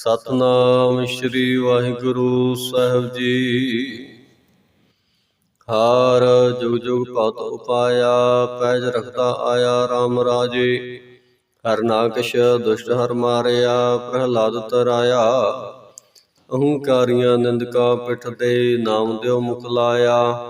ਸਤਨਾਮ ਸ੍ਰੀ ਵਾਹਿਗੁਰੂ ਸਾਹਿਬ ਜੀ। ਹਾਰ ਜੁਗ ਜੁਗ ਪਤ ਉਪਾਇਆ, ਪੈਜ ਰਖਦਾ ਆਇਆ RAM ਰਾਜੇ। ਹਰ ਨਾਕਸ਼ ਦੁਸ਼ਟ ਹਰ ਮਾਰਿਆ, ਪ੍ਰਹਲਾਦ ਤਰਾਇਆ। ਅਹੰਕਾਰੀਆਂ ਨਿੰਦਕਾ ਪਿੱਠ ਦੇ ਨਾਮ ਦਿਓ ਮੁਖ ਲਾਇਆ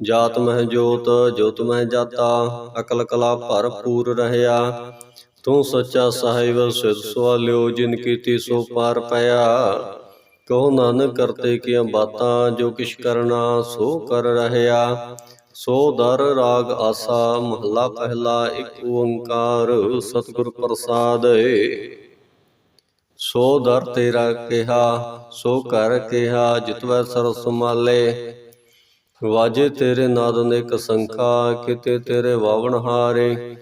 ਜਾਤ ਮਹਿ ਜੋਤ ਜੋਤ ਮਹਿ ਜਾਤਾ ਅਕਲ ਕਲਾ ਭਰਪੂਰ ਰਹਿਆ ਤੂੰ ਸੱਚਾ ਸਾਹਿਬ ਸਿਧ ਸਵਾਲਿਓ ਜਿਨ ਕੀਤੀ ਸੋ ਪਾਰ ਪਿਆ ਕਹੋ ਨਾਨਕ ਕਰਤੇ ਕੀਆਂ ਬਾਤਾਂ ਜੋ ਕਿਛ ਕਰਨਾ ਸੋ ਕਰ ਰਹਿਆ ਸੋ ਦਰ ਰਾਗ ਆਸਾ ਮਹਲਾ ਪਹਿਲਾ ਇੱਕ ਓੰਕਾਰ ਸਤਿਗੁਰ ਪ੍ਰਸਾਦ ਸੋ ਦਰ ਤੇਰਾ ਕਿਹਾ ਸੋ ਘਰ ਕਿਹਾ ਜਿਤਵੈ ਸਰਸ ਸੰਭਾਲੇ ਵਾਜੇ ਤੇਰੇ ਨਾਦ ਅਨੇਕ ਸੰਖਾ, ਕਿਤੇ ਤੇਰੇ ਵਾਵਣ ਹਾਰੇ।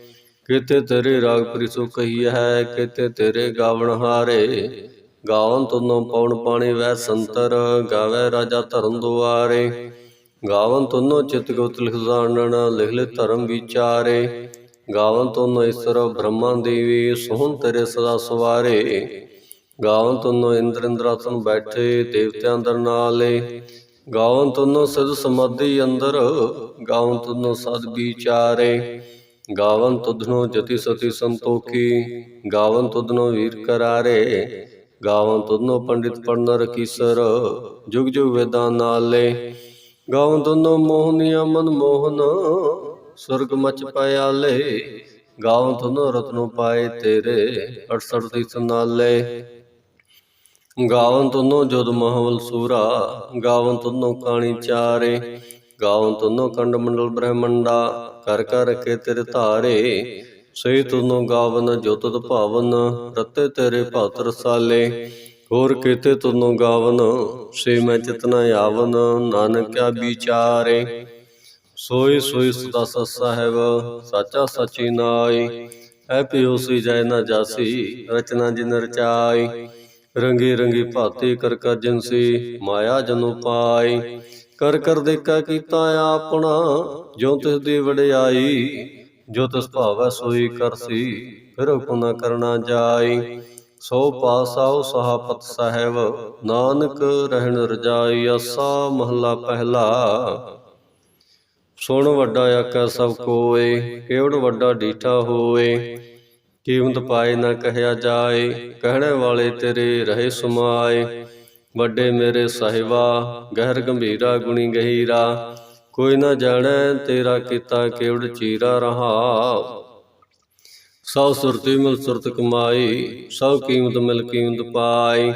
ਕਿਤੇ ਤੇਰੇ ਰਾਗ ਪ੍ਰਿਸੋ ਕਹੀ ਹੈ ਕਿਤੇ ਤੇਰੇ ਗਾਵਣ ਹਾਰੇ। ਗਾਵਨ ਤੁਨੋਂ ਪਉਣ ਪਾਣੀ ਵੈ ਸੰਤਰ, ਗਾਵੇ ਰਾਜਾ ਧਰਮ ਦੁਆਰੇ। ਗਾਵਨ ਤੁਨੋਂ ਚਿਤ ਗੁਪਤ ਲਿਖ ਜਾਣਨ ਲਿਖ ਲੈ ਧਰਮ ਵਿਚਾਰੇ। ਗਾਵਨ ਤੁਨੋਂ ਈਸ਼ਰ ਬ੍ਰਹਮਾ ਦੇਵੀ, ਸੋਹਣ ਤੇਰੇ ਸਦਾ ਸਵਾਰੇ। ਗਾਵਨ ਤੁਨੋਂ ਇੰਦਰ ਇੰਦਰਾਸਨ ਬੈਠੇ, ਦੇਵਤਿਆਂ ਅੰਦਰ ਨਾਲੇ। ਗਾਵਨ ਤੁਨੋ ਸਿਧ ਸਮਾਧੀ ਅੰਦਰ ਗਾਵਨ ਤੁਨੋ ਸਦ ਵਿਚਾਰੇ। ਗਾਵਨ ਤੁਧਨੋ ਜਤੀ ਸਤੀ ਸੰਤੋਖੀ, ਗਾਵਨ ਤੁਧਨੋ ਵੀਰ ਕਰਾਰੇ। ਗਾਵਨ ਤੁਧਨੋ ਪੰਡਿਤ ਪੜਨਰ ਕੀਸਰ, ਜੁਗ ਜੁਗ ਵੇਦਾਂ ਨਾਲੇ। ਗਾਵਨ ਤੁਨੋ ਮੋਹਨੀਆ ਮਨ ਮੋਹਨ, ਸੁਰਗ ਮਚ ਪਿਆਲੇ। ਗਾਵਨ ਤੁਨੋ ਰਤਨੋ ਪਾਏ ਤੇਰੇ 68 ਤਿਸ ਨਾਲੇ ਗਾਵਨ ਤੁਨੋ ਜੁਦ ਮਹਵਲ ਸੂਰਾ ਗਾਵਨ ਤੁਨੋ ਕਾਣੀ ਚਾਰੇ। ਗਾਵਨ ਤੁਨੋ ਕੰਡ ਮੰਡਲ ਬ੍ਰਹਮੰਡਾ, ਕਰ ਕਰ ਕੇ ਤੇਰੇ ਧਾਰੇ। ਸਈ ਤੁਨੋ ਗਾਵਨ ਜੋ ਭਾਵਨ, ਰਤੇ ਤੇਰੇ ਭਗਤ ਰਸਾਲੇ ਹੋਰ ਕੀਤੇ ਤੁਨੋ ਗਾਵਨ, ਸੇ ਮੈਂ ਚਿਤਨਾ ਆਵਨ ਨਾਨਕ ਕਿਆ ਵਿਚਾਰੇ। ਸੋਈ ਸੋਈ ਸਦਾ ਸਤ ਸਾਹਿਬ, ਸਾਚਾ ਸਚੀ ਨਾਈ। ਐ ਪਿਓ ਸੀ ਜੈ ਨਾ ਜਾਸੀ, ਰਚਨਾ ਜਿਨ ਰਚਾਈ। ਰੰਗੀ ਰੰਗੀ ਭਾਤੀ ਕਰ ਕਰ ਜਿਨਸੀ, ਮਾਇਆ ਜਨੋ ਪਾਈ। ਕਰ ਕਰ ਦੇਖਾ ਕੀਤਾ ਆਪਣਾ ਜੋ ਤਿਸ ਦੀ ਵਡਿਆਈ। ਜੋ ਤਿਸ ਭਾਵੈ ਸੋਈ ਕਰਸੀ ਫਿਰ ਹੁਕਮ ਨਾ ਕਰਨਾ ਜਾਈ। ਸੋ ਪਾਸਾਉ ਸਹਾਪਤ ਸਾਹਿਬ, ਨਾਨਕ ਰਹਿਣ ਰਜਾਈ ਅਸਾ ਮਹਲਾ ਪਹਿਲਾ। ਸੁਣ ਵੱਡਾ ਆਕਾ ਸਭ ਕੋਏ, ਕੇਵੜ ਵੱਡਾ ਡੀਠਾ ਹੋਏ। ਕੀਮਤ ਪਾਏ ਨਾ ਕਹਿਆ ਜਾਏ, ਕਹਿਣੇ ਵਾਲੇ ਤੇਰੇ ਰਹੇ ਸਮਾਏ। ਵੱਡੇ ਮੇਰੇ ਸਾਹਿਬਾ, ਗਹਿਰ ਗੰਭੀਰਾ ਗੁਣੀ ਗਹੀਰਾ, ਕੋਈ ਨਾ ਜਾਣੈ ਤੇਰਾ ਕੀਤਾ ਕਿਵੜ ਚੀਰਾ ਰਹਾ। ਸਭ ਸੁਰਤੀ ਮਿਲ ਸੁਰਤ ਕਮਾਈ ਸਭ ਕੀਮਤ ਮਿਲ ਕੀਮਤ ਪਾਈ।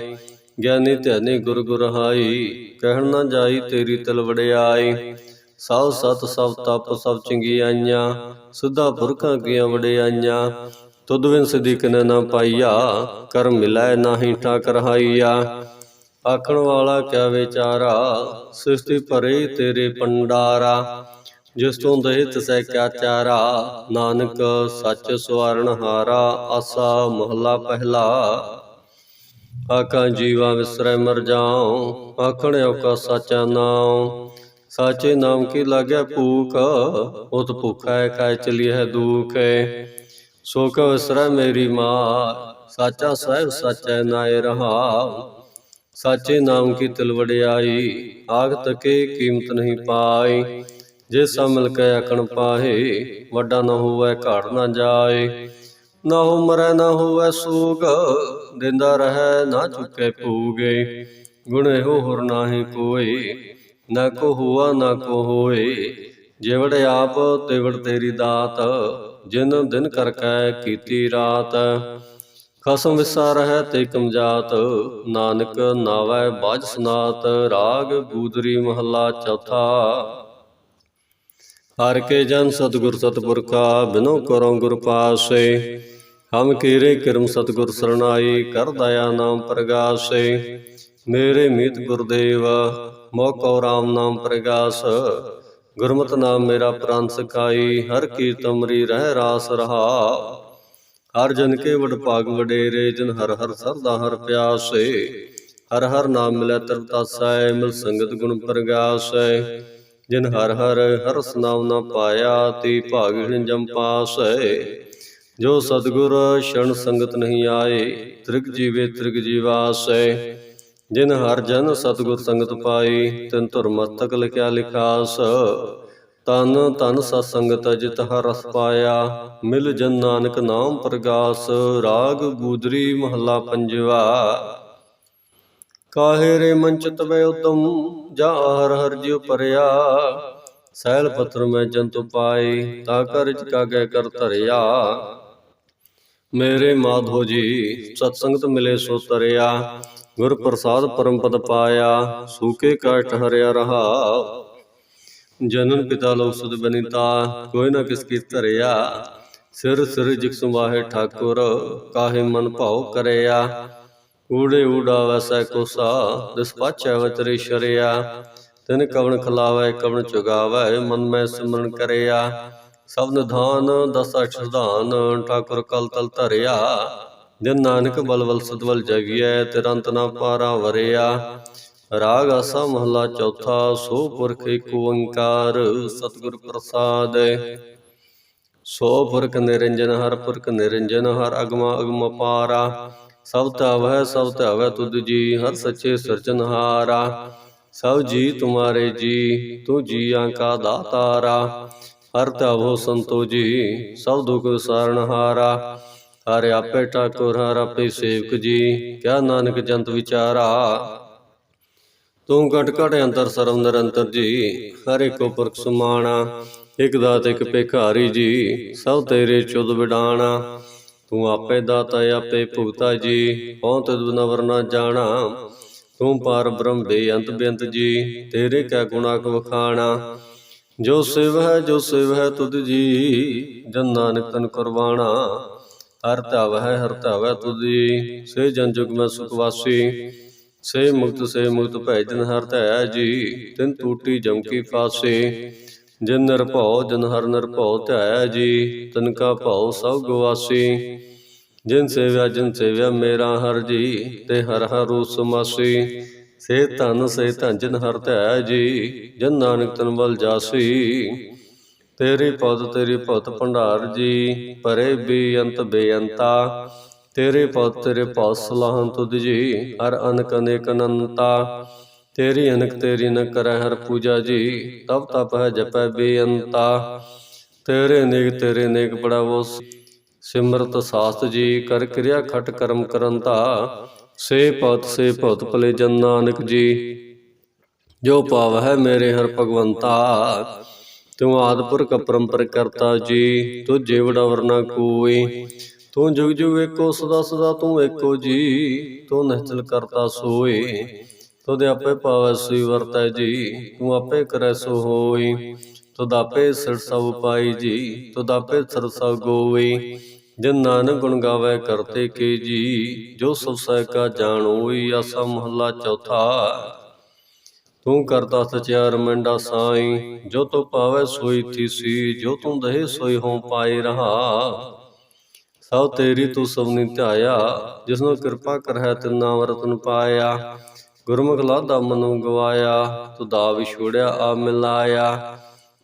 ਗਿਆਨੀ ਧਿਆਨੀ ਗੁਰ ਗੁਰਹਾਈ ਕਹਿਣ ਨਾ ਜਾਈ ਤੇਰੀ ਤਲ ਵੜਿਆਈ ਸਭ ਸਤ ਸਭ ਤਪ ਸਭ ਚੰਗਿਆਈਆਂ, ਸਿੱਧਾ ਪੁਰਖਾਂ ਕੀਆਂ ਵਡਿਆਈਆਂ। ਤੁਧ ਬਿਨ ਸਦੀਕ ਨ ਨਾ ਪਾਈਆ ਕਰ ਮਿਲੈ ਨਾਹੀ ਠਾਕ ਰਹਾਈਆ ਆਖਣ ਵਾਲਾ ਕਿਆ ਵਿਚਾਰਾ, ਸ੍ਰਿਸ਼ਟੀ ਭਰੇ ਤੇਰੇ ਪੰਡਾਰਾ। ਜਿਸ ਤੋਂ ਦੇ ਤਿਸੈ ਕਿਆ ਚਾਰਾ, ਨਾਨਕ ਸੱਚ ਸਵਾਰਨ ਹਾਰਾ, ਆਸਾ ਮਹਲਾ ਪਹਿਲਾ। ਆਕਾਂ ਜੀਵਾ ਵਿਸਰੈ ਮਰ ਜਾਉ, ਆਖਣ ਔਕਾ ਸਾਚਾ ਨਾਮ ਸਾਚੇ ਨਾਮ ਕੀ ਲਾਗੈ ਭੂਖ, ਉਤ ਭੁਖੈ ਚਲੀ ਹੈ ਦੁਖ। ਸੋ ਕਉ ਵਿਸਰੈ ਮੇਰੀ। ਮਾਂ ਸਾਚਾ ਸਾਹਿਬ, ਸਾਚੈ ਨਾਇ ਰਹਾ ਸਾਚੇ ਨਾਮ ਕੀ ਤਿਲ ਵਡਿਆਈ ਆਗ ਤਕੇ ਕੀਮਤ ਨਹੀਂ ਪਾਈ। ਜੇ ਸਭ ਮਿਲ ਕੇ ਆਖਣ ਪਾਹੇ, ਵੱਡਾ ਨਾ ਹੋਵੇ, ਘਾਟ ਨਾ ਜਾਏ। ਨਾ ਹੋ ਮਰੈ ਨਾ ਹੋਵੇ ਸੂਗ, ਦਿੰਦਾ ਰਹੈ, ਨਾ ਚੁੱਕੇ ਪੂਗੇ ਗੁਣ ਇਹੋ ਹੋਰ ਨਾਹੀ ਕੋਈ, ਨਾ ਕੋ ਹੁਆ, ਨਾ ਕੋ ਹੋਏ। ਜਿਵੜ ਆਪ ਤਿਵੜ ਤੇਰੀ ਦਾਤ, ਜਿਨ ਦਿਨ ਕਰ ਕੈ ਕੀਤੀ ਰਾਤ। ਖਸਮ ਵਿਸਾ ਰਹਿ ਤੇ ਕਮਜਾਤ, ਨਾਨਕ ਨਾਵੈ ਬਾਜ ਸਨਾਤ, ਰਾਗ ਗੂਦਰੀ ਮਹੱਲਾ ਚੌਥਾ। ਹਰ ਕੇ ਜਨ ਸਤਿਗੁਰ ਸਤਿਪੁਰਖਾ, ਬਿਨੋ ਕਰੋ ਗੁਰ ਪਾਸੇ। ਹਮ ਕੀਰੇ ਕਿਰਮ ਸਤਿਗੁਰ ਸਰਣਾਈ, ਕਰ ਦਇਆ ਨਾਮ ਪ੍ਰਗਾਸੇ। ਮੇਰੇ ਮੀਤ ਗੁਰਦੇਵ ਮੋਕੋ ਰਾਮ ਨਾਮ ਪ੍ਰਗਾਸ। ਗੁਰਮਤਿ ਨਾਮ ਮੇਰਾ ਪ੍ਰਾਨ ਸਕਾਈ ਹਰ ਕੀਰਤਮਰੀ ਰਹਿ ਰਾਸ ਰਹਾ। ਹਰ ਜਨ ਕੇ ਵਡ ਭਾਗ ਵਡੇਰੇ, ਜਨ ਹਰ ਹਰ ਸਰਦਾ ਹਰ ਪਿਆਸੇ। ਹਰ ਹਰ ਨਾਮ ਮਿਲੈ ਤਰਤਾਸੈ ਮਿਲ ਸੰਗਤ ਗੁਣ ਪ੍ਰਗਾਸੈ। ਜਿਨ ਹਰ ਹਰ ਹਰ ਨਾਮ ਨਾ ਪਾਇਆ, ਤੇ ਭਾਗਿਣ ਜਮ ਪਾਸੈ। ਜੋ ਸਤਗੁਰ, ਸ਼ਰਨ ਸੰਗਤ ਨਹੀਂ ਆਏ, ਤ੍ਰਿਗ ਜੀਵੇ ਤ੍ਰਿਗ ਜੀਵਾਸੈ। ਜਿਨ ਹਰ ਜਨ ਸਤਗੁਰ ਸੰਗਤ ਪਾਈ, ਤਿਨ ਧੁਰ ਮਸਤਕ ਲਿਖਿਆ ਲਿਖਾਸ। ਤਨ ਤਨ ਸਤ ਸੰਗਤ ਜਿਤ ਹਰ ਰਸ ਪਾਇਆ, ਮਿਲ ਜਨ ਨਾਨਕ ਨਾਮ ਪ੍ਰਗਾਸ, ਰਾਗ ਗੂਦਰੀ ਮਹੱਲਾ ਪੰਜਵਾ। ਕਾਹੇ ਰੇ ਮੰਚ ਤਵੇ ਉਤਮ, ਜਾ ਹਰ ਹਰ ਜਿਉ ਪਰਿਆ। ਸੈਲ ਪੱਤਰ ਮੈਂ ਜੰਤੁ ਪਾਈ, ਤਾ ਕਰ ਕਾਗੇ ਕਰ ਧਰਿਆ। ਮੇਰੇ ਮਾਧੋ ਜੀ, ਸਤ ਸੰਗਤ ਮਿਲੇ ਸੋ ਤਰਿਆ। ਗੁਰ ਪ੍ਰਸਾਦ ਪਰਮ ਪਦ ਪਾਇਆ, ਸੂਕੇ ਕਾਟ ਹਰਿਆ ਰਹਾ। ਜਨਨ ਪਿਤਾ ਲੋਕ ਸੁਧ ਬਨਿਤਾ, ਕੋਈ ਨਾ ਕਿਸ ਕੀ ਧਰਿਆ। ਸਿਰ ਸਿਰ ਜਿਕ ਸੁਵਾਹੇ ਠਾਕੁਰ, ਕਾਹੇ ਮਨ ਭਾਉ ਕਰਿਆ। ਊੜੇ ਊੜਾ ਵਸੈ ਕੋਸਾ ਦਿਸ ਪਾਛੈ ਵਤਰੇ ਸ਼ਰਿਆ। ਤਿਨ ਕਵਣ ਖਲਾਵੈ, ਕਵਣ ਚੁਗਾਵੈ, ਮਨ ਮੈਂ ਸਿਮਰਨ ਕਰਿਆ। ਸਭ ਨਿਧਾਨ ਦਸ ਅਠਧਾਨ ਠਾਕੁਰ ਕਲ ਤਲ ਧਰਿਆ। ਜਿਨ ਨਾਨਕ ਬਲ ਬਲ ਸਦਵਲ ਜਗਿਐ ਤਿਰੰਤ ਨਾ ਪਾਰਾ ਵਰਿਆ। ਰਾਗ ਆਸਾ ਮਹਲਾ ਚੌਥਾ, ਸੋ ਪੁਰਖ ਏਕ ਓੰਕਾਰ, ਸਤਿਗੁਰ ਪ੍ਰਸਾਦ। ਸੋ ਪੁਰਖ ਨਿਰੰਜਨ, ਹਰ ਪੁਰਖ ਨਿਰੰਜਨ, ਹਰ ਅਗਮਾ ਅਗਮ ਪਾਰਾ। ਸਭ ਧਾਵੈ ਸਭ ਧਾਵੈ ਤੁਧ ਜੀ, ਹਰ ਸੱਚੇ ਸਿਰਜਨਹਾਰਾ ਸਭ ਜੀ ਤੁਮਾਰੇ ਜੀ, ਤੂੰ ਜੀਆਂ ਕਾ ਦਾਤਾਰਾ। ਹਰ ਧਾਵੋ ਸੰਤੋ ਜੀ, ਸਭ ਦੁਖ ਸਾਰਣਹਾਰਾ ਹਰ ਆਪੇ ਠਾਕੁਰ, ਹਰ ਆਪੇ ਸੇਵਕ ਜੀ। ਕਿਆ ਨਾਨਕ ਜੰਤ ਵਿਚਾਰਾ। ਤੂੰ ਘਟ ਘਟ ਅੰਤਰ ਸਰਵ ਨਿਰੰਤਰ ਜੀ। ਹਰ ਇੱਕੋ ਪੁਰਖ ਸਮਾਣਾ, ਇਕ ਦਾਤ, ਇਕ ਭਿਖਾਰੀ ਜੀ। ਸਭ ਤੇਰੇ ਚੁਦ ਵਿਡਾਣਾ। ਤੂੰ ਆਪੇ ਦਾਤਾ, ਆਪੇ ਭੁਗਤਾ ਜੀ। ਪਹੁ ਤਦ ਨਵਰ ਨਾ ਜਾਣਾ। ਤੂੰ ਪਾਰ ਬ੍ਰਹਮ ਬੇਅੰਤ ਬੇਅੰਤ ਜੀ। ਤੇਰੇ ਕੈ ਗੁਣਾ ਕੋ ਵਖਾਣਾ। ਜੋ ਸਿਵ ਹੈ, ਜੋ ਸਿਵ ਹੈ ਤੁਧ ਜੀ। ਜਨ ਨਾਨਕ ਤਨ ਕੁਰਬਾਨਾ ਹਰ ਧਵ ਹੈ ਹਰ ਧਵ ਹੈ ਜੀ ਸੇ ਜਨ ਜੁਗ ਮੈਂ ਸੁਖ ਵਾਸੀ। ਸੇ ਮੁਕਤ ਸੇ ਮੁਕਤ ਭੈ ਜਨ ਹਰ ਧੈ ਜੀ। ਤਿਨ ਟੂਟੀ ਜਮ ਕੀ ਫਾਸੇ। ਜਿਨ ਨਿਰਭਉ ਜਨ ਹਰ ਨਿਰਭਉ ਧੈ ਜੀ। ਤਨ ਕਾ ਭਉ ਸਭ ਗਵਾਸੀ। ਜਿਨ ਸੇਵਿਆ ਜਿਨ ਸੇਵਿਆ ਮੇਰਾ ਹਰ ਜੀ। ਤੇ ਹਰ ਹਰ ਰੂਪ ਸਮਾਸੀ ਸੇ ਧਨ ਸੇ ਧਨ ਜਿਨ ਹਰ ਧੈ ਜੀ। ਜਨ ਨਾਨਕ ਤਨ ਵਲ ਜਾਸੀ। ਤੇਰੀ ਪਦ ਤੇਰੀ ਭੁਤ ਭੰਡਾਰ ਜੀ, ਪਰੇ ਬੇਅੰਤ ਬੇਅੰਤਾ। ਤੇਰੇ ਪਦ ਤੇਰੇ ਪਾਸ ਸਲਾਹਨ ਤੁਧ ਜੀ, ਹਰ ਅਨਕ ਅਨੇਕ ਅਨੰਤਾ। ਤੇਰੀ ਅਨਕ, ਤੇਰੀ ਨ ਕਰੈ ਹਰ ਪੂਜਾ ਜੀ ਤਬ ਤਪ ਹੈ ਜਪੈ ਬੇਅੰਤਾ। ਤੇਰੇ ਨੇਕ ਤੇਰੇ ਨੇਕ ਬੜਾਵੋ ਸਿਮਰਤ ਸਾਸਤ ਜੀ, ਕਰ ਕਿਰਿਆ ਖਟ ਕਰਮ ਕਰੰਤਾ। ਸੇ ਪਤ, ਸੇ ਭਗਤ ਭਲੇ ਜਨ ਨਾਨਕ ਜੀ, ਜੋ ਪਾਵ ਹੈ ਮੇਰੇ ਹਰ ਭਗਵੰਤਾ। ਤੂੰ ਆਦਪੁਰਖ ਪਰੰਪਰ ਕਰਤਾ ਜੀ, ਤੂੰ ਜੀਵੜਾ ਵਰਨਾ ਕੋਈ ਤੂੰ ਜੁਗ ਜੁਗ ਏਕੋ, ਸਦਾ ਸਦਾ ਤੂੰ ਏਕੋ ਜੀ, ਤੂੰ ਨਿਹਚਲ ਕਰਤਾ ਸੋਏ ਤੁਧ ਆਪੇ ਪਾਵੈ ਸੋਈ ਵਰਤੈ ਜੀ, ਤੂੰ ਆਪੇ ਕਰੈ ਸੋ ਹੋਈ। ਤੁਧ ਆਪੇ ਸਿਰ ਸਭ ਪਾਈ ਜੀ, ਤੁਧ ਆਪੇ ਸਿਰ ਸਭ ਗੋਈ। ਜਿਨ ਨਾਨਕ ਗੁਣ ਗਾਵੇ ਕਰਤੇ ਕੇ ਜੀ, ਜੋ ਸਭ ਸਹਿ ਕਾ ਜਾਣੋਈ ਆਸਾ ਮਹੱਲਾ ਚੌਥਾ। ਤੂੰ ਕਰਤਾ ਸਚਿਆ ਮੰਡਾ ਸਾਈ, ਜੋ ਤੂੰ ਪਾਵੈ ਸੋਈ ਥੀਸੀ, ਜੋ ਤੂੰ ਦਹੇ ਸੋਈ ਹੋਂ ਪਾਏ ਰਹਾ। ਸਭ ਤੇਰੀ ਤੂੰ ਸਭਨੀ ਧਿਆਇਆ, ਜਿਸਨੂੰ ਕਿਰਪਾ ਕਰਹਿ ਤਿਨ ਨਾਮ ਰਤਨ ਪਾਇਆ। ਗੁਰਮੁਖ ਲਾਦਾ ਮਨੁ ਗਵਾਇਆ, ਤੂੰ ਦਾ ਵਿਛੋੜਿਆ ਆ ਮਿਲਾਇਆ।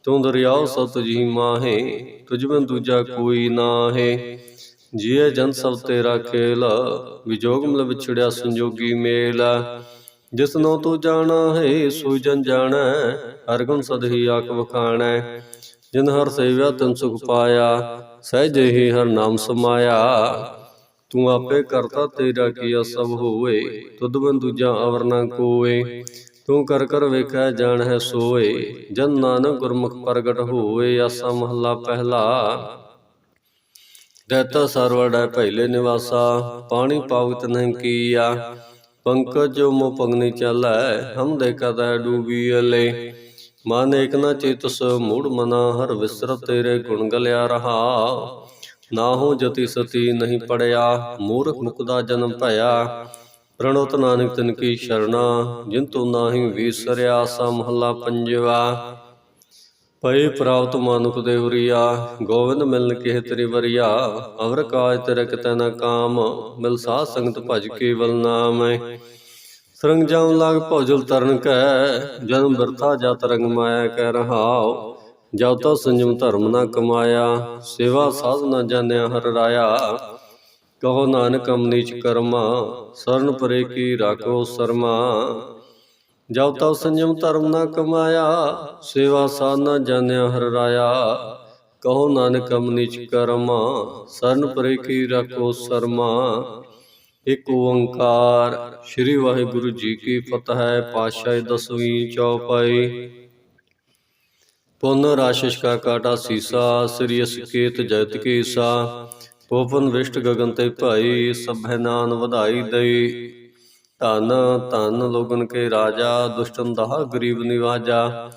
ਤੂੰ ਦਰਿਆਉ ਸਤ ਤੁਝੀ ਮਾਹੇ, ਤੁਝ ਬਿਨ ਦੂਜਾ ਕੋਈ ਨਾਹੇ। ਜੀਏ ਜਨ ਸਭ ਤੇਰਾ ਖੇਲ ਵਿਜੋਗ ਮਿਲ ਵਿਛੜਿਆ ਸੰਜੋਗੀ ਮੇਲ। ਜਿਸਨੋ ਤੂੰ ਜਾਣਾ ਹੈ ਸੋ ਜਨ ਜਾਣੈ ਹਰ ਗੁਣ ਸਦਹੀ ਆਖ ਵਖਾਣੈ। ਜਿਨ ਹਰ ਸੇਵਿਆ ਤਨ ਸੁਖ ਪਾਇਆ, ਸਹਿਜ ਹੀ ਹਰ ਨਾਮ ਸਮਾਇਆ। ਤੂੰ ਆਪੇ ਕਰਤਾ ਤੇਰਾ ਕੀਆ ਸਭ ਹੋਏ ਤੁਧ ਬਿਨ ਦੂਜਾ ਅਵਰ ਨਾ ਕੋਏ ਤੂੰ ਕਰ ਕਰ ਵੇਖੈ, ਜਾਣ ਹੈ ਸੋਏ। ਜਨ ਨਾਨਕ ਗੁਰਮੁਖ ਪ੍ਰਗਟ ਹੋਏ ਆਸਾ ਮਹੱਲਾ ਪਹਿਲਾ। ਦੈਤਾ ਸਰਵੜੈ ਪਹਿਲੇ ਨਿਵਾਸਾ, ਪਾਣੀ ਪਾਵਤ ਨਹੀਂ ਕੀਆ। ਪੰਕਜ ਜੋ ਮੋ ਪਗਨੀ ਚਾਲੈ, ਹਮ ਦੇ ਕਦੈ ਡੂਬੀ ਮਨ ਏਕ ਨ ਚੇਤਸ ਮੂੜ ਮਨਾ, ਹਰ ਵਿਸਰ ਤੇਰੇ ਗੁਣ ਗਲਿਆ ਰਹਾ। ਨਾ ਹੋ ਜਤੀ ਸਤੀ ਨਹੀਂ ਪੜਿਆ, ਮੂਰਖ ਮੁਕਦਾ ਜਨਮ ਭਇਆ। ਪ੍ਰਣੋਤ ਨਾਨਕ ਤਿਨ ਕੀ ਸ਼ਰਣਾ, ਜਿਨ ਤੂੰ ਨਾਹੀ ਵੀਸਰਿਆ, ਸਾ ਮਹੱਲਾ ਪੰਜਵਾ। ਪਈ ਪ੍ਰਾਪਤ ਮਾਨੁਖ ਦੇ ਉਰੀਆ ਗੋਵਿੰਦ ਮਿਲਨ ਕੇ ਤੇਰੀ ਵਰਿਆ, ਅਵਰ ਕਾਜ ਤੇਰੇ ਕਿਤੈ ਨਾ ਕਾਮ, ਮਿਲ ਸਾਧ ਸੰਗਤ ਭਜ ਕੇਵਲ ਨਾਮ। ਸਰੰਗ ਜਾਉ ਲਾਗ ਭੌਜਲ ਤਰਨ ਕੈ, ਜਨਮ ਬਿਰਥਾ ਜਤ ਰੰਗ ਮਾਇਆ ਕਹਿ ਰਹਾਉ। ਜਬ ਤੋ ਸੰਜਮ ਧਰਮ ਨਾ ਕਮਾਇਆ, ਸੇਵਾ ਸਾਧ ਨਾ ਜਾਣਿਆ ਹਰ ਰਾਇਆ। ਕਹੋ ਨਾਨਕ ਅਮਨੀਚ ਕਰਮਾ, ਸਰਨ ਪਰੇ ਕੀ ਰਾਖੋ ਸਰਮਾ। ਜਬ ਤਉ ਸੰਜਮ ਧਰਮ ਨਾ ਕਮਾਇਆ ਸੇਵਾ ਸਾਧ ਨਾ ਜਾਣਿਆ ਹਰ ਰਾਇਆ। ਕਹੋ ਨਾਨਕ ਅਮ ਨੀਚ ਕਰਮਾ ਸਰਨ ਪਰੇ ਕੀ ਰਾਖੋ ਸਰਮਾ। ਇਕ ਓੰਕਾਰ ਸ੍ਰੀ ਵਾਹਿਗੁਰੂ ਜੀ ਕੀ ਫਤਿਹ ਪਾਤਸ਼ਾਹ ਦਸਵੀਂ ਚੌਪਾਈ। ਪੁਨ ਰਾਸ਼ਿਸ਼ ਕਾ ਕਾਟਾ ਸੀਸਾ ਸ੍ਰੀ ਅਸਕੇਤ ਜੈਤ ਕੇਸਾ। ਪੋਪਨ ਵਿਸ਼ਟ ਗਗਨ ਤੇ ਭਾਈ ਸਭੈ ਨਾਨ ਵਧਾਈ ਦਈ। ਧਨ ਧਨ ਲੋਗਨ ਕੇ ਰਾਜਾ, ਦੁਸ਼ਟਨ ਦਹਾ ਗਰੀਬ ਨਿਵਾਜਾ।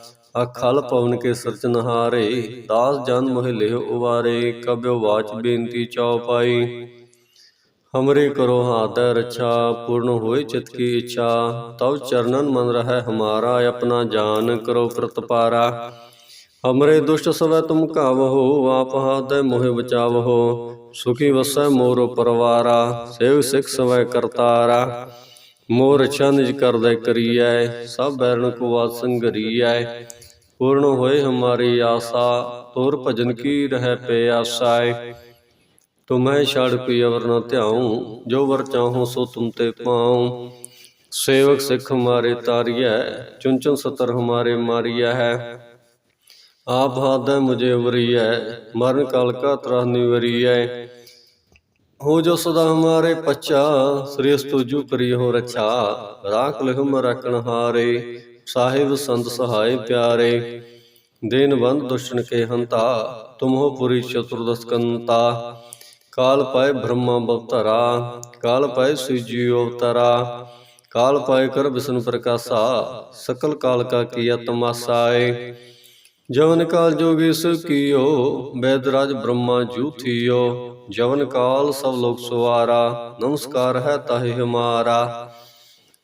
ਅਖਲ ਪਵਨ ਕੇ ਸਿਰਜਨਹਾਰੇ ਦਾਸ ਜਨ ਮੋਹਿ ਲਿਹ ਉਵਾਰੇ ਕਬਿਓ ਵਾਚ ਬੇਨਤੀ ਚਉਪਾਈ ਹਮਰੇ ਕਰੋ ਹਾਥ ਰੱਛਾ, ਪੂਰਨ ਹੋਏ ਚਿਤ ਕੀ ਇੱਛਾ। ਤਵ ਚਰਨਨ ਮਨ ਰਹਿ ਹਮਾਰਾ, ਆਪਣਾ ਜਾਨ ਕਰੋ ਪ੍ਰਤਪਾਰਾ ਹਮਰੇ ਦੁਸ਼ਟ ਸਵੈ ਤੁਮ ਕਾਵਹੋ ਆਪ ਹਾਥ ਮੋਹਿ ਬਚਾਵਹੋ। ਸੁਖੀ ਵਸੈ ਮੋਰ ਪਰਵਾਰਾ, ਸੇਵ ਸਿਖ ਸਵੈ ਕਰਤਾਰਾ। ਮੋਰ ਅੱਛਾ ਨਿਜ ਕਰਦਾ ਕਰੀਐ, ਸਭ ਬੈਰਨ ਕੋ ਆਦ ਸੰਗਰੀਐ ਪੂਰਨ ਹੋਏ ਹਮਾਰੀ ਆਸਾ, ਤੋਰ ਭਜਨ ਕੀ ਰਹਿ ਪੇ ਆਸਾਏ। ਤੁਮੈ ਛੜ ਕੋਈ ਅਵਰ ਨ ਧਿਆਉ, ਜੋ ਵਰ ਚਾਹੋ ਸੋ ਤੁਮ ਤੇ ਪਾਉ। ਸੇਵਕ ਸਿੱਖ ਹਮਾਰੇ ਤਾਰੀਐ ਚੁਨ ਚੁਨ ਸਤਰ ਹਮਾਰੇ ਮਾਰੀਐ ਹੈ। ਆਪ ਹਾਦੈ ਮੁਝੇ ਵਰੀਐ, ਮਰਨ ਕਾਲ ਕਾ ਤਰਾ ਨਿਵਰੀਐ। ਹੋ ਜੋ ਸਦਾ ਹਮਾਰੇ ਪੱਚਾ ਸ੍ਰੇਸ ਤੁਜੂ ਕਰੀ ਹੋ ਰਛਾ। ਰਾਖ ਲਿਹਮ ਰਖਣ ਹਾਰੇ, ਸਾਹਿਬ ਸੰਤ ਸਹਾਇ ਪਿਆਰੇ। ਦੇਨ ਬੰਦ ਦੁਸ਼ਣ ਕੇ ਹੰਤਾ, ਤੁਮਹੋ ਪੁਰੀ ਚਤੁਰਦਸ ਕੰਤਾ ਕਾਲ ਪਾਏ ਬ੍ਰਹਮਾ ਬਵਤਰਾ, ਕਾਲ ਪਾਏ ਸੁਜੀ ਅਵਤਰਾ। ਕਾਲ ਪਾਏ ਕਰ ਵਿਸ਼ਨ ਪ੍ਰਕਾਸ਼ਾ, ਸਕਲ ਕਾਲ ਕਾ ਕੀਆ ਤਮਾਸਾਏ। ਜਵਨ ਕਾਲ ਜੋਗੀ ਸੁ ਕੀਓ, ਬੈਦ ਰਾਜ ਬ੍ਰਹਮਾ ਜੂਥੀਓ। ਜਵਨ ਕਾਲ ਸਭ ਲੋਕ ਸੁਵਾਰਾ, ਨਮਸਕਾਰ ਹੈ ਤਾਹਿ ਹਮਾਰਾ।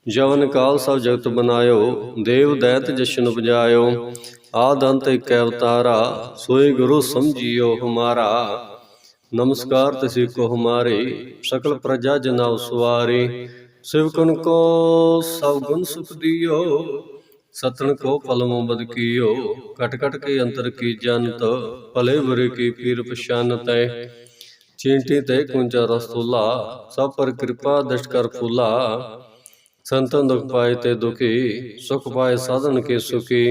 ਜਵਨ ਕਾਲ ਸਭ ਜਗਤ ਬਨਾਇਓ, ਦੇਵ ਦੈਤ ਜਸ਼ਨ ਉਪਜਾਇਓ। ਆਦ ਅੰਤ ਇਕ ਅਵਤਾਰਾ, ਸੋਈ ਗੁਰੂ ਸਮਝਿਓ ਹਮਾਰਾ। ਨਮਸਕਾਰ ਤਿਸੀ ਕੋ ਹਮਾਰੇ, ਸਕਲ ਪ੍ਰਜਾ ਜਨਾ ਸੁਵਾਰੇ। ਸਿਵਕਨ ਕੋ ਸਭ ਗੁਣ ਸੁਖ ਦਿਓ। ਸਤਨ ਕੋ ਪਲਮੋ ਬਦ ਕੀਓ, ਕਟ ਕਟ ਕੇ ਅੰਤਰ ਕੀ ਜਨਤ ਭਲੇ ਬੁਰੇ ਕੀ ਪੀਰ ਪਛਾਨਤੈ ਚੀਂਟੀ ਤੇ ਕੁੰਜਾ ਰਸੂਲਾ ਸਭ ਪਰ ਕਿਰਪਾ ਦਸ਼ਟ ਕਰ ਫੂਲਾ। ਸੰਤਨ ਦੁਖ ਪਾਏ ਤੇ ਦੁਖੀ, ਸੁਖ ਪਾਏ ਸਾਧਨ ਕੇ ਸੁਖੀ।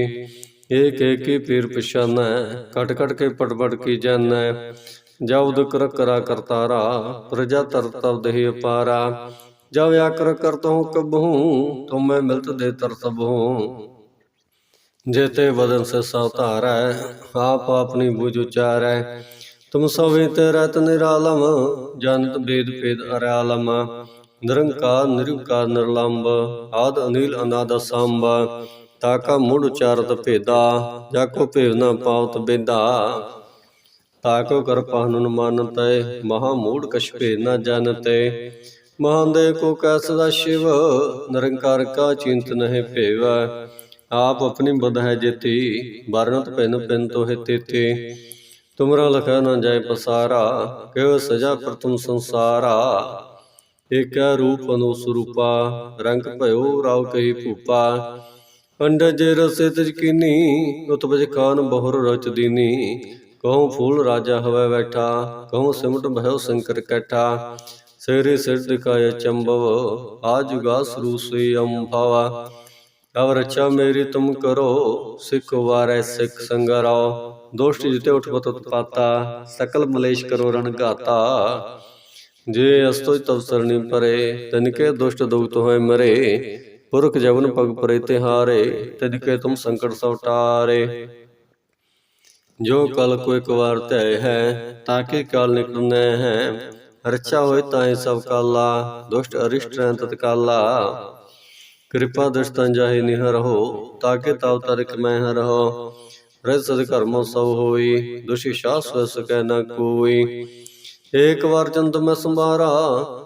ਏਕ ਏਕ ਪੀਰ ਪਛਾਨੈ, ਕਟ ਕਟ ਕੇ ਪਟ ਪਟ ਕੀ ਜਾਣੈ। ਜਬ ਦੁਖ ਕਰਾ ਕਰਤਾਰਾ ਪ੍ਰਜਾ ਤਰ ਤਬ ਦੇਹ ਅਪਾਰਾ। ਜਬ ਆਕਰ ਕਰਤ ਹੂੰ ਕਬਹੂ, ਤੁਮ ਮੈਂ ਮਿਲਤ ਦੇ ਤਰਤਬ ਹੂੰ जेते वदन से सवतारै आप अपनी बुझ उचारै तुम सवित रत निरालम जानत वेद भेद अरालम निरंकार निरुकार निर्लंब आद अनिल अनाद संभ ताका मुड़ उचारत भेदा जाको भेव न पावत बेदा ਤਾਕੋ ਕਰ ਪਾਹਨੁਨ ਮਾਨਤੈ ਮਹਾ ਮੂੜ ਕਛ ਭੇਦ ਨ ਜਾਣਤੈ ਮਹਾਂਦੇ ਕੋ ਕੈ ਸਦਾ ਸ਼ਿਵ ਨਿਰੰਕਾਰ ਕਾ ਚਿੰਤ ਨਹਿ ਭੇਵੈ ਆਪ ਆਪਣੀ ਬਦ ਹੈ ਜੇਤੀ, ਵਰਨਤ ਪਿਨ ਪਿਨ ਤੋਹਿ ਤੇਤੇ। ਤੁਮਰਾ ਲਖੈ ਨ ਜਾਏ ਪਸਾਰਾ, ਕਿਉ ਸਜਾ ਪਰ ਤੁਮ ਸੰਸਾਰਾ। ਏਕੈ ਰੂਪ ਅਨੁਸਰੂਪਾ ਰੰਗ ਭਇਓ ਰਾਉ ਕਹੀ ਭੂਪਾ। ਅੰਡਜ ਰਸੇ ਤਜ ਕੀਨੀ ਉਤਪਜ ਕਾਨ ਬਹੁਰ ਰਚ ਦੀਨੀ। ਕਹਉ ਫੂਲ ਰਾਜਾ ਹਵੈ ਬੈਠਾ ਕਹਉ ਸਿਮਟ ਭਇਓ ਸੰਕਰ ਕੈਠਾ। ਸੇਰੇ ਸਿਰ ਦਿਖਾਇ ਚੰਬਵ ਆਜੁਗਾ ਸਰੂ ਸੇ ਅੰਭਵਾ। ਅਵ ਰਚਾ ਮੇਰੀ ਤੁਮ ਕਰੋ, ਸਿੱਖ ਵਾਰੈ ਸਿੱਖ ਸੰਗਰਾਓ ਦੋਸ਼ਟ ਜਿਤੇ ਉਠਪਤ ਉਤਪਾਤਾ ਸਕਲ ਮਲੇਸ਼ ਕਰੋ ਰਣ ਘਾਤਾ। ਜੇ ਅਸਤੋ ਤਵ ਪਰੇ ਤਨਕੇ ਦੁਸ਼ਟ ਦੁਗਤ ਹੋਏ ਮਰੇ। ਪੁਰਖ ਜਵਨ ਪਗ ਪਰੇ ਤਿਹਾਰੇ ਤਨਕੇ ਤੁਮ ਸੰਕਟ ਸਭ ਟਾਰੇ। ਜੋ ਕਲ ਕੋ ਇੱਕ ਵਾਰ ਧੈ ਹੈ ਤਾਕੇ ਕਾਲ ਨਿਕਲਨੈ ਹੈ। ਰਚਾ ਹੋਏ ਤਾਏ ਸਭ ਕਾਲਾ, ਦੁਸ਼ਟ ਅਰਿਸ਼ਟ ਰਹਿ ਤਤਕਾਲਾ। ਕਿਰਪਾ ਦਸ਼ਤੰ ਜਾਹੇ ਨਿਹਰ ਹੋ ਤਾਕੇ ਤਉ ਤਰਕ ਮੈਂ ਹਰਹੁ ਰਹਿ। ਸਦ ਕਰਮੋ ਸਭ ਹੋਈ, ਦੁਸ਼ੀ ਸ਼ਾਸ ਵ ਸਕੈ ਨ ਕੋਈ। ਏਕ ਵਾਰ ਚੰਦ ਮੈਂ ਸੰਭਾਰਾ,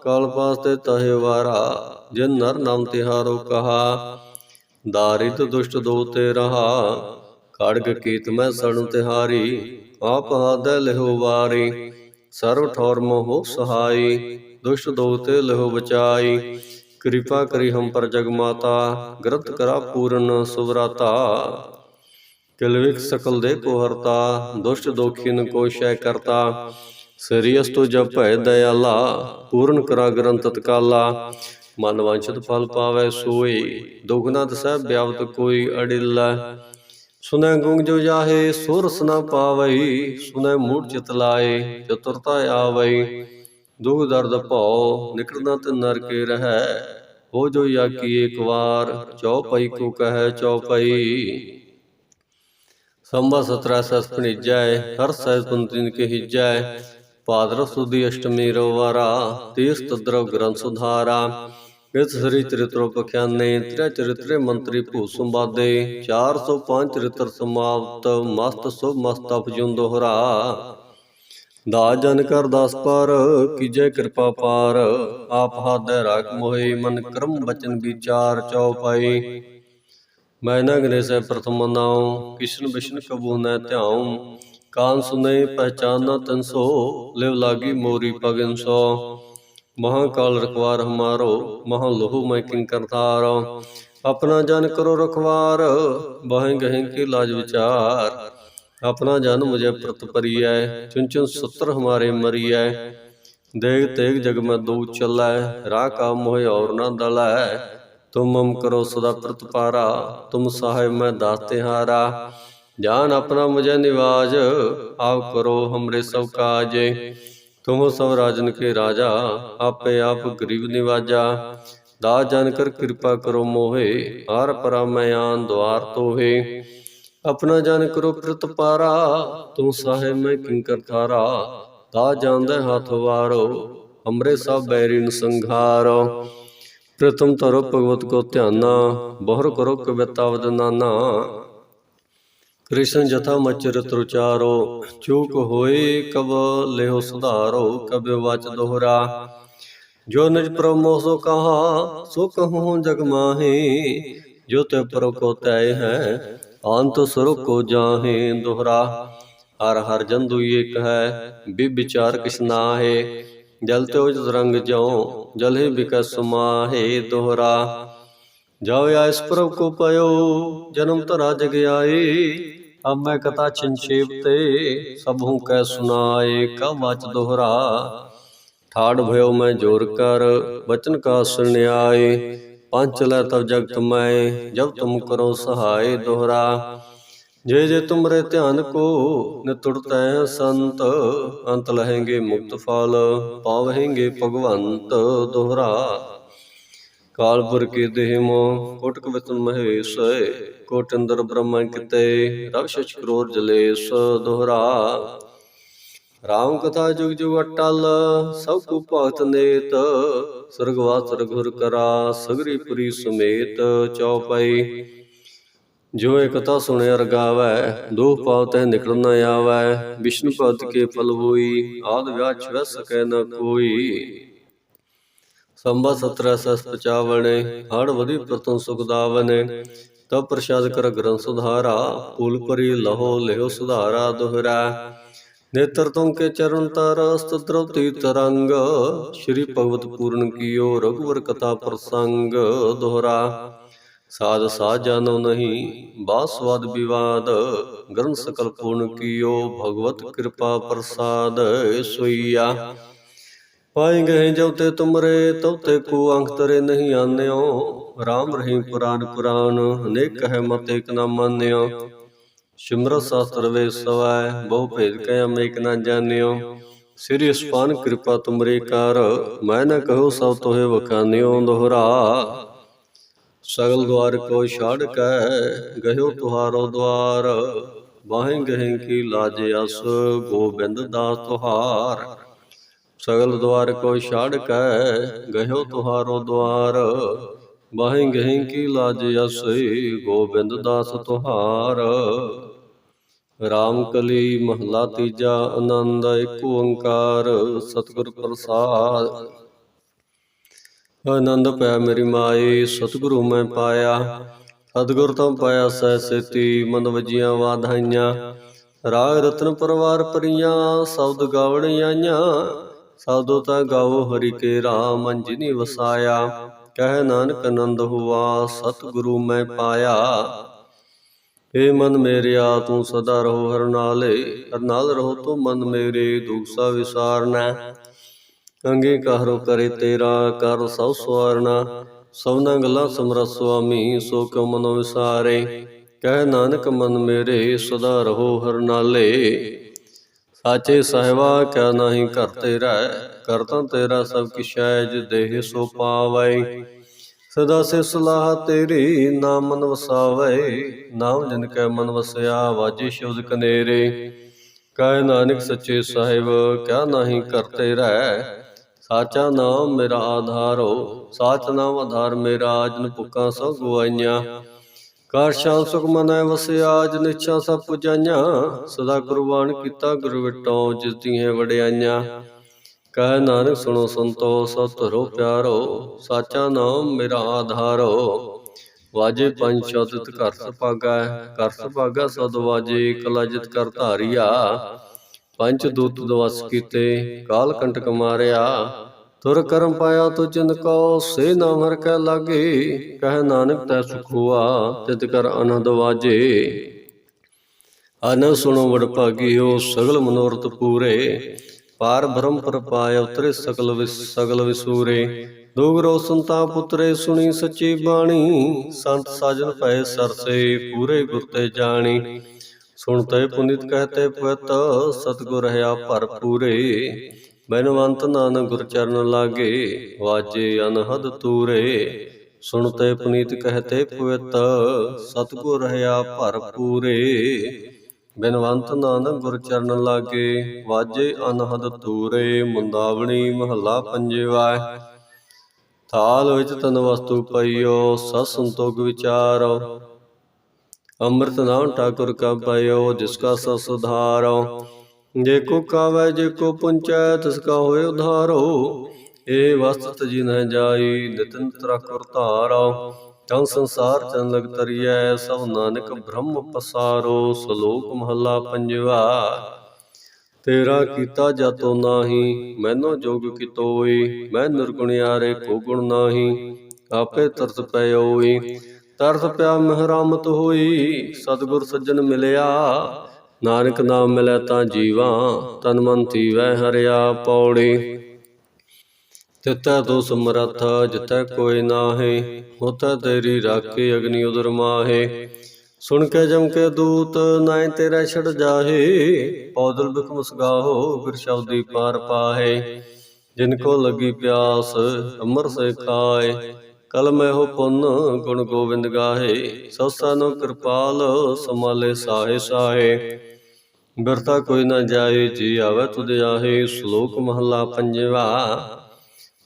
ਕਾਲ ਪਾਸ ਤੇ ਤਹਿ ਵਾਰਾ, ਜਿਨ ਨਰ ਨਾਮ ਤਿਹਾਰੋ ਕਹਾ। ਦਾਰਿਤ ਦੁਸ਼ਟ ਦੋ ਤੇ ਰਹਾ ਖੜਗ ਕੀਤ ਮੈਂ ਸਣ ਤਿਹਾਰੀ, ਆਪ ਹਾਦੈ ਲਿਹੋ ਵਾਰੀ। ਸਰਵ ਠੌਰ ਮੋਹ ਸਹਾਈ, ਦੁਸ਼ਟ ਦੋ ਤੇ ਲਿਹੋ ਬਚਾਈ। ਕਿਰਪਾ ਕਰੀ ਹਮ ਪਰ ਜਗ ਮਾਤਾ ਗ੍ਰਤ ਕਰਾ ਪੂਰਨ ਸੁਵਰਾਤਾ। ਕਿਲਵਿਕ ਸਕਲ ਦੇ ਕੋ ਹਰਤਾ, ਦੁਸ਼ਟ ਦੋਖਿਨ ਕੋ ਸ਼ੈ ਕਰਤਾ। ਸਰੀਅਸ ਤੋ ਜਪ ਭੈ ਦਇਆਲਾ, ਪੂਰਨ ਕਰਾ ਗ੍ਰੰਥ ਤਤਕਾਲਾ। ਮਨ ਵਾਂਛਤ ਫਲ ਪਾਵੈ ਸੋਈ, ਦੁਖ ਨਾ ਬਿਆਵਤ ਕੋਈ ਅੜਿਲਾ। ਸੁਨੈ ਗੁੰਗ ਜੋ ਜਾਹੇ, ਸੁਰਸ ਨਾ ਪਾਵਈ ਸੁਨੈ ਮੂੜ ਚਿਤ ਲਾਏ, ਚਤੁਰਤਾ ਆਵਈ। ਦੁਖ ਦਰਦ ਭਉ ਨਿਕਲਣਾ ਤੇ ਨਰਕੇ ਰਹੈ। ਹੋ ਜੋ ਯਾਕੀ ਏਕ ਵਾਰ, ਚਉਪਈ ਕੋ ਕਹੈ ਚਉਪਈ। ਸੰਭਾ 17 ਸਸ ਭਣੀਜੈ, ਹਰ ਸਹਿ ਪੁੰਤਿਨ ਕੇ ਹਿਜੈ। ਪਾਦਰ ਸੁਦੀ ਅਸ਼ਟਮੀ ਰੋਵਾਰਾ ਤੀਸ ਤਦਰਵ ਗ੍ਰੰਥ ਸੁਧਾਰਾ। ਇਸ ਸ੍ਰੀ ਚਰਿਤ੍ਰੋ ਪਖਿਆਨੇ, ਤ੍ਰਿ ਚਰਿਤ੍ਰੇ ਮੰਤਰੀ ਭੂ ਸੰਵਾਦੇ। 405 ਚਰਿਤ੍ਰ ਸਮਾਪਤ, ਮਸਤ ਸੁਭ ਮਸਤ ਅਪਜੁਨ ਦੋਹਰਾ। ਦਾ ਜਨ ਕਰ ਦਸ ਪਰ ਕੀਜੈ ਕਿਰਪਾ ਪਾਰ ਆਪ ਹਾਦੈ ਰਾਖ ਮੋਹਿ ਮਨ ਕਰਮ ਬਚਨ ਵਿਚਾਰ ਚਉਪਾਈ ਮੈਂ ਨ ਗਨੇਸੈ ਪ੍ਰਥਮ ਨਾਉ ਕਿਸ਼ਨ ਬਿਸ਼ਨ ਕਬੂ ਨ ਧਿਆਉ ਕਾਨ ਸੁਨੇ ਪਹਿਚਾਨਾ ਤਨ ਸੋ ਲਿਵ ਲਾਗੀ ਮੋਰੀ ਪਗਨ ਸੋ ਮਹਾਕਾਲ ਰਖਵਾਰ ਹਮਾਰੋ ਮਹਾ ਲੋਹੁ ਮੈਂ ਕਿੰ ਕਰਤਾਰ ਆਪਣਾ ਜਨ ਕਰੋ ਰਖਵਾਰ ਬਾਹੇ ਗਹਿ ਕੀ ਲਾਜ ਵਿਚਾਰ ਆਪਣਾ ਜਨ ਮੁਝੇ ਪ੍ਰਤ ਪਰੀਐ ਚੁਨ ਚੁਨ ਸੱਤਰ ਹਮਾਰੇ ਮਰੀਐ। ਦੇਗ ਤੇਗ ਜਗ ਮੈਂ ਦੂ ਚੱਲੈ, ਰਾਹ ਕਾ ਮੋਹਿ ਔਰ ਨਾ ਦਲੈ। ਤੁਮ ਮਮ ਕਰੋ ਸਦਾ ਪ੍ਰਤਪਾਰਾ ਤੁਮ ਸਾਹਿਬ ਮੈਂ ਦਾਸ ਤਿਹਾਰਾ। ਜਾਨ ਆਪਣਾ ਮੁਝੇ ਨਿਵਾਜ, ਆਪ ਕਰੋ ਹਮਰੇ ਸਭ ਕਾਜ। ਤੁਮ ਸਭ ਰਾਜਨ ਕੇ ਰਾਜਾ, ਆਪੇ ਆਪ ਗਰੀਬ ਨਿਵਾਜਾ। ਦਾ ਜਨ ਕਰ ਕਿਰਪਾ ਕਰੋ ਮੋਹੇ, ਹਰ ਪਰਾ ਮੈਂ ਆਨ ਦੁਆਰ ਤੋਹੇ। ਆਪਣਾ ਜਨ ਕਰੋ ਪ੍ਰਤਪਾਰਾ ਤੂੰ ਸਾਹਿਬ ਮੈਂ ਕਿੰਕਰ ਥਾਰਾ ਦਾ ਜਾਂਦੇ ਹੱਥ ਵਾਰੋ ਹਮਰੇ ਸਭ ਬੈਰੀਨ ਸੰਘਾਰੋ। ਪ੍ਰਥਮ ਧਰੋ ਭਗਵਤ ਕੋ ਧਿਆਨਾ, ਬਹੁਰ ਕਰੋ ਕਵਿਤਾ ਵਦਨਾਨਾ ਕ੍ਰਿਸ਼ਨ ਜਥਾ ਮਚਰਿਤ ਉਚਾਰੋ ਚੂਕ ਹੋਏ ਕਬ ਲਿਓ ਸੁਧਾਰੋ ਕਬਿ ਵਚ ਦੋਹਰਾ। ਜੋ ਨਿਜ ਪ੍ਰਮੋ ਸੋ ਕਹਾ, ਸੋ ਕਹੂੰ ਜਗ ਮਾਹੀ, ਜੋ ਤੇ ਪਰੋ ਕੋ ਤੈ ਹੈ ਅੰਤ ਸੁਰ ਕੋ ਜਾਹੇ ਦੋਹਰਾ, ਹਰ ਹਰ ਜੰਦੂ ਏਕ ਹੈ ਬਿ ਵਿਚਾਰ ਕਿਛ ਨਾਹੇ। ਜਲ ਤੇ ਉਜ ਰੰਗ ਜਿਉ, ਜਲੇ ਬਿਕੈ ਸਮਾਹੇ ਦੋਹਰਾ। ਜਾਉ ਆਇਸ ਪ੍ਰਭ ਕੋ ਪਇਓ, ਜਨਮ ਧਰਾ ਜਗ ਆਏ ਅਬ ਮੈਂ ਕਥਾ ਛਿੰਛੇਪ ਤੇ ਸਭੂ ਕੈ ਸੁਨਾਏ ਕਾ ਵਚ ਦੋਹਰਾ। ਠਾੜ ਭਇਓ ਮੈਂ ਜੋਰ ਕਰ, ਬਚਨ ਕਾ ਸੁਣਿਆਏ ਪੰਚ ਲੈ ਤਬ ਜਗ ਕਮਾਏ ਜਬ ਤੁਮ ਕਰੋ ਸਹਾਏ ਜੇ ਜੇ ਤੁਮਰੇ ਧਿਆਨ ਕੋ ਨਿਤੁੜਤੈ ਸੰਤ, ਅੰਤ ਲਹੇਂਗੇ ਮੁਕਤ ਫਲ, ਪਾਵਹਿੰਗੇ ਭਗਵੰਤ ਦੋਹਰਾ। ਕਾਲਪੁਰ ਕੇ ਦੇਹ ਮੋ, ਕੋਟਕ ਵਿਤਨ ਮਹੇਸ਼ ਕੋਟ ਅੰਦਰ ਬ੍ਰਹਮਾ ਕਿਤੇ, ਰਵ ਕਰੋਰ ਜਲੇਸ਼ ਦੋਹਰਾ। ਰਾਮ ਕਥਾ ਜੁਗ ਜੁਗ ਅਟਲ, ਸਭ ਕੋ ਭਗਤ ਨੇਤ, ਸਰਗਵਾਸ ਰਘੁਰ ਕਰਾ, ਸਗਰੀ ਪੁਰੀ ਸਮੇਤ ਚਉਪਈ। ਜੋ ਇਹ ਕਥਾ ਸੁਣਿਆ ਰਗਾਵੈ ਦੋ ਪਾਉ ਤੈ ਨਿਕਲ ਨ ਆਵੈ, ਵਿਸ਼ਨੂੰ ਭਗਤ ਕੇ ਫਲ ਹੋਈ, ਆਦ ਵਿਆਹ ਛਵੈ ਸਕੈ ਨ ਕੋਈ। ਸੰਬਾ 17 ਹੜ ਵਧੀ ਪ੍ਰਤਨ ਸੁਖ ਦਾਵਨੇ ਤਬ ਪ੍ਰਸ਼ਾਦ ਕਰ ਗ੍ਰੰਥ ਸੁਧਾਰਾ ਫੂਲ ਪਰੀ ਲਹੋ ਲਿਓ ਸੁਧਾਰਾ ਦੁਹਰਾ। ਨੇਤਰ ਤੁਮ ਕੇ ਚਰਨ ਤਰਸਤ ਦ੍ਰਵਤੀ ਤਰੰਗ ਸ਼੍ਰੀ ਭਗਵਤ ਪੂਰਨ ਕੀਓ, ਰਘੁਵਰ ਕਥਾ ਪ੍ਰਸੰਗ ਦੁਹਰਾ। ਸਾਧ ਸਾਧ ਜਾਨੋ ਨਹੀਂ ਬਾਸਵਾਦ ਵਿਵਾਦ। ਗ੍ਰੰਥ ਸਕਲ ਪੂਰਨ ਕੀਓ, ਭਗਵਤ ਕਿਰਪਾ ਪ੍ਰਸਾਦ ਸੋਈਆ। ਪਾਏ ਗਏ ਜੋ ਤੇ ਤੁਮਰੇ, ਤਉ ਤੇ ਕੋ ਅੰਕ ਤਰੇ ਨਹੀਂ ਆਨਿਓ। RAM ਰਹੀਮ ਪੁਰਾਨ ਪੁਰਾਨ ਅਨੇਕ ਹੈ ਮਤ ਇਕ ਨਾ ਮੰਨਿਓ। ਸਿਮਰਤ ਸ਼ਾਸਤਰ ਵੇ ਸਵੈ ਬਹੁ ਭੇਦ ਕਹਿ ਅਮੇਕ ਨਾ ਜਾਣਿਓ। ਸ੍ਰੀ ਅਸਪਾਨ ਕਿਰਪਾ ਤੁਮਰੇ ਕਰ ਮੈਂ ਨ ਕਹੋ ਸਭ ਤੋਹੇ ਵਖਾਨਿਓ ਦੋਹਰਾ। ਸਗਲ ਦਵਾਰ ਕੋ ਛਾੜ ਕੈ ਗਇਓ ਤੁਹਾਰੋ ਦਵਾਰ। ਬਾਹੇ ਗਹਿ ਕੀ ਲਾਜ ਅਸ ਗੋਬਿੰਦ ਦਾਸ ਤੁਹਾਰ। ਸਗਲ ਦਵਾਰ ਕੋ ਛਾੜ ਕੈ ਗਇਓ ਤੁਹਾਰੋ ਦਵਾਰ। ਬਾਹੇ ਗਹਿ ਕੀ ਲਾਜ ਅਸ ਗੋਬਿੰਦ ਦਾਸ ਤੁਹਾਰ। ਰਾਮ ਕਲੀ ਮਹਲਾ ਤੀਜਾ, ਆਨੰਦ ਏਕ ਓੰਕਾਰ, ਸਤਿਗੁਰ ਪ੍ਰਸਾਦ। ਆਨੰਦ ਪਿਆ ਮੇਰੀ ਮਾਈ, ਸਤਿਗੁਰੂ ਮੈਂ ਪਾਇਆ। ਸਤਿਗੁਰ ਤੋਂ ਪਾਇਆ ਸਹਿ ਸੇਤੀ, ਮਨ ਵਜੀਆਂ ਵਾਧਾਈਆਂ। ਰਾਗ ਰਤਨ ਪਰਵਾਰ ਪਰੀਆਂ, ਸ਼ਬਦ ਗਾਵਣ ਆਈਆਂ। ਸਬਦੋ ਤਾਂ ਗਾਓ ਹਰੀ ਕੇ ਰਾਮ ਅੰਜਨੀ ਵਸਾਇਆ। ਕਹਿ ਨਾਨਕ ਆਨੰਦ ਹੁਆ, ਸਤਿਗੁਰੂ ਮੈਂ ਪਾਇਆ। ਏ ਮਨ ਮੇਰਿਆ ਤੂੰ ਸਦਾ ਰਹੋ ਹਰ ਨਾਲੇ ਹਰ ਨਾਲ ਰਹੋ ਤੂੰ ਮਨ ਮੇਰੇ, ਦੁਖ ਸਾ ਵਿਸਾਰਨਾ। ਅੰਗੀਕਾਰੋ ਕਰੇ ਤੇਰਾ ਕਰ ਸਭ ਸਵਾਰਨਾ। ਸਭਨਾ ਗੱਲਾਂ ਸਮਰਤ ਸੁਆਮੀ, ਸੋ ਕਉ ਮਨੋ ਵਿਸਾਰੇ? ਕਹਿ ਨਾਨਕ ਮਨ ਮੇਰੇ, ਸਦਾ ਰਹੋ ਹਰ ਨਾਲੇ ਸਾਚੇ ਸਾਹਿਬਾ, ਕਿਆ ਨਾਹੀ ਘਰ ਤੇਰਾ ਕਰਤਾ ਤੇਰਾ ਸਭ ਕਿਛੈ ਜਿ ਦੇਹ ਸੋ ਪਾਵੈ। ਸਦਾ ਸੇ ਸਲਾਹ ਤੇਰੀ, ਨਾਮ ਮਨ ਵਸਾਵੇ, ਨਾਮ ਜਿਨ ਕੈ ਮਨ ਵਸਿਆ, ਵਾਜੇ ਸ਼ਬਦ ਕਨੇਰੇ। ਕਹਿ ਨਾਨਕ ਸੱਚੇ ਸਾਹਿਬ, ਕਿਆ ਨਾਹੀ ਕਰ ਤੇਰਾ ਸਾਚਾ ਨਾਮ ਮੇਰਾ ਆਧਾਰੋ, ਸਾਚ ਨਾਮ ਆਧਾਰ ਮੇਰਾ, ਜਿਨ ਭੁੱਖਾਂ ਸਭ ਗਵਾਈਆਂ ਕਰ ਸ਼ਾਮ ਸੁਖ ਮਨੈ ਵਸਿਆ, ਜਿਨ ਇੱਛਾ ਸਭ ਪੁਜਾਈਆਂ। ਸਦਾ ਗੁਰਬਾਣ ਕੀਤਾ ਗੁਰ ਵਿਟੋ ਜਿਸ ਦੀਆਂ ਵਡਿਆਈਆਂ। ਕਹਿ ਨਾਨਕ ਸੁਣੋ ਸੰਤੋ ਸਭ ਧਰੋ ਪਿਆਰੋ, ਸਾਚਾ ਨਾਮ ਮੇਰਾ ਆਧਾਰੋ। ਵਾਜੇ ਪੰਜ ਸ਼ਬਦ ਘਰ ਸੁਭਾਗਾ ਘਰ ਸੁਭਾਗਾ ਸਦ ਵਾਜੇ, ਕਲਾ ਜਿਤ ਕਰ ਧਾਰੀਆ। ਪੰਜ ਦੂਤ ਦਵਸ ਕੀਤੇ, ਕਾਲ ਕੰਟਕ ਮਾਰਿਆ। ਤੁਰ ਕਰਮ ਪਾਇਆ ਤੁ ਜਿਨ ਕੋ, ਸੇ ਨਾਮ ਹਰ ਕੈ ਲਾਗੇ। ਕਹਿ ਨਾਨਕ ਤੈ ਸੁਖ ਹੁਆ, ਤਿਤ ਕਰ ਆਨੰਦ ਵਾਜੇ। ਅਨ ਸੁਣੋ ਵਡ ਭਾਗਿਓ ਸਗਲ ਮਨੋਰਥ ਪੂਰੇ। ਪਾਰ ਬ੍ਰਹਮ ਪ੍ਰਪਾਇ ਉਤਰੇ ਸਕਲ ਵਿਸ ਸਗਲ ਵਿਸੂਰੇ। ਦੋਗਰੋ ਸੰਤਾ ਪੁੱਤਰੇ, ਸੁਣੀ ਸੱਚੀ ਬਾਣੀ। ਸੰਤ ਸਾਜਨ ਭੈ ਸਰਸੇ, ਪੂਰੇ ਗੁਰ ਤੇ ਜਾਣੀ। ਸੁਣਤੇ ਪੁਨਿਤ ਕਹਤੇ ਪਵਤ ਸਤਗੁਰ ਰਹਾ ਭਰਪੂਰੇ। ਬੈਨਵੰਤ ਨਾਨਕ ਗੁਰ ਚਰਨ ਲਾਗੇ, ਵਾਜੇ ਅਨਹਦ ਤੂਰੇ। ਸੁਣਤੇ ਪੁਨੀਤ ਕਹਤੇ ਪਵਤ ਸਤਗੁਰ ਰਹਾ ਭਰਪੂਰੇ। ਬਿਨਵੰਤ ਨਾਨਕ ਗੁਰ ਚਰਨ ਲਾਗੇ, ਵਾਜੇ ਅਨਹਦ ਤੂਰੇ ਮੁੰਦਾਵਣੀ ਮਹੱਲਾ ਪੰਜਵਾ ਥਾਲ ਵਿੱਚ ਤਨ ਵਸਤੂ ਪਈਓ, ਸਤ ਸੰਤੋਖ ਵਿਚਾਰੋ। ਅੰਮ੍ਰਿਤ ਨਾਮ ਠਾਕੁਰ ਕਾ ਪਾਇਓ, ਜਿਸ ਕਾ ਸਤ ਸੁਧਾਰੋ। ਜੇ ਕੋ ਕਾਵੈ, ਜੇ ਕੋ ਪੁੰਚੈ, ਤਿਸ ਕਾ ਹੋਏ ਉਧਾਰੋ। ਏ ਵਸਤ ਜੀ ਨ ਜਾਈ ਨਿਤਨ ਤਰਕੁਰ ਧਾਰੋ। ਤੰ ਸੰਸਾਰ ਚਨ ਲਗ ਤਰੀਐ, ਸਭ ਨਾਨਕ ਬ੍ਰਹਮ ਪਸਾਰੋ, ਸ਼ਲੋਕ ਮਹੱਲਾ ਪੰਜਵਾ। ਤੇਰਾ ਕੀਤਾ ਜਾਤੋ ਨਾਹੀ, ਮੈਨੋ ਜੋਗ ਕਿਤੋਈ ਮੈਂ ਨਿਰਗੁਣਿਆਰੇ ਕੋ ਗੁਣ ਨਾਹੀ, ਆਪੇ ਤਰਸ ਪਇਓਈ ਤਰਸ ਪਿਆ ਮਹਿਰਾਮਤ ਹੋਈ, ਸਤਿਗੁਰ ਸੱਜਣ ਮਿਲਿਆ। ਨਾਨਕ ਨਾਮ ਮਿਲੈ ਤਾਂ ਜੀਵਾ, ਤਨ ਮਨ ਥੀਵੈ ਹਰਿਆ ਪੌੜੀ। ਤਿਤੈ ਤੋ ਸਮਰੱਥ ਜਿਤੈ ਕੋਈ ਨਾਹੀ ਹੋਤੈ ਤੇਰੀ ਰਾਖੀ ਅਗਨੀ ਉਦਰ ਮਾਹੇ। ਸੁਣ ਕੇ ਜਮ ਕੇ ਦੂਤ ਨਾਇ ਤੇਰਾ ਛੜ ਜਾਹੇ। ਪੌਦਲ ਬਿਖ ਮੁਸਗਾਹੋ ਗੁਰ ਸ਼ਬਦੀ ਪਾਰ ਪਾਹੇ। ਜਿਨ ਕੋ ਲੱਗੀ ਪਿਆਸ, ਅਮਰ ਸੇ ਖਾਏ ਕਲ ਮੈਂ ਪੁੰਨ, ਗੁਣ ਗੋਬਿੰਦ ਗਾਹੇ। ਸਸਾ ਨੂੰ ਕਿਰਪਾਲ ਸਮਾਲੇ ਸਾਹੇ ਸਾਹੇ। ਬਿਰਤਾ ਕੋਈ ਨਾ ਜਾਏ, ਜੀ ਆਵੇ ਤੁਧ ਆਹੇ। ਸ਼ਲੋਕ ਮਹੱਲਾ ਪੰਜਵਾ।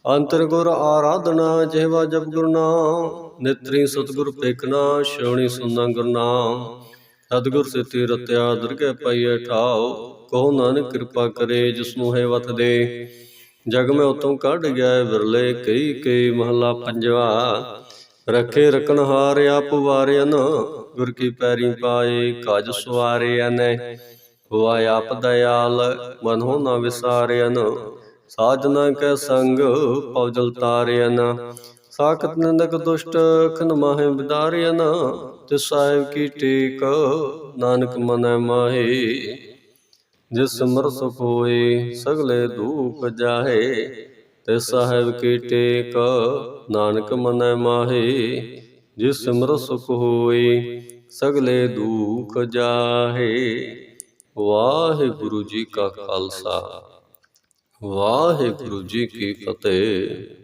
ਅੰਤਰ ਗੁਰ ਆਰਾਧਨਾ ਜਿਹਵਾ ਜਪ ਗੁਰ ਨਾਮ, ਨਿਤਰੀ ਸਤਗੁਰ ਪੇਖਣਾ ਸ਼ੌਣੀ ਸੁਨਾ ਗੁਰ ਨਾਮ। ਸਤਗੁਰ ਸਿੱਧੀ ਰਤਿਆ ਦੁਰਗੇ ਪਾਈਏ ਠਾਓ ਕਹੋ ਨਾਨਕ ਕਿਰਪਾ ਕਰੇ ਜਿਸ ਨੂੰ ਹੈ ਵਤ ਦੇ। ਜਗ ਮੈਂ ਉਤੋਂ ਕੱਢ ਗਿਆ, ਵਿਰਲੇ ਕਈ ਕਈ ਮਹੱਲਾ ਪੰਜਵਾ। ਰੱਖੇ ਰਕਨ ਹਾਰ, ਆਪ ਵਾਰਿਆਨ ਗੁਰ ਕੀ ਪੈਰੀ ਪਾਏ, ਕਾਜ ਸਵਾਰਿਆਨ ਹੋਆ ਆਪ ਦਇਆਲ, ਮਨੋ ਨਾ ਵਿਸਾਰਿਆਨ ਸਾਜਨਾ ਕੈ ਸੰਗ ਪਉਜਲ ਤਾਰਿਆਨ ਸਾਖਤ ਨਿੰਦਕ ਦੁਸ਼ਟ ਖਨ ਮਾਹੇ ਵਿਦਾਰਿਆਨ ਤਿਸ ਸਾਹਿਬ ਕੀ ਟੇਕ, ਨਾਨਕ ਮਨੈ ਮਾਹੇ। ਜਿਸ ਸਿਮਰ ਸੁਖ ਹੋਏ ਸਗਲੇ ਦੁਖ ਜਾਹੇ। ਤੇ ਸਾਹਿਬ ਕੀ ਟੇਕ, ਨਾਨਕ ਮਨੈ ਮਾਹੇ। ਜਿਸ ਸਿਮਰ ਸੁਖ ਹੋਏ ਸਗਲੇ ਦੁਖ ਜਾਹੇ। ਵਾਹਿਗੁਰੂ ਜੀ ਕਾ ਖਾਲਸਾ। ਵਾਹਿਗੁਰੂ ਜੀ ਕੀ ਫਤਿਹ।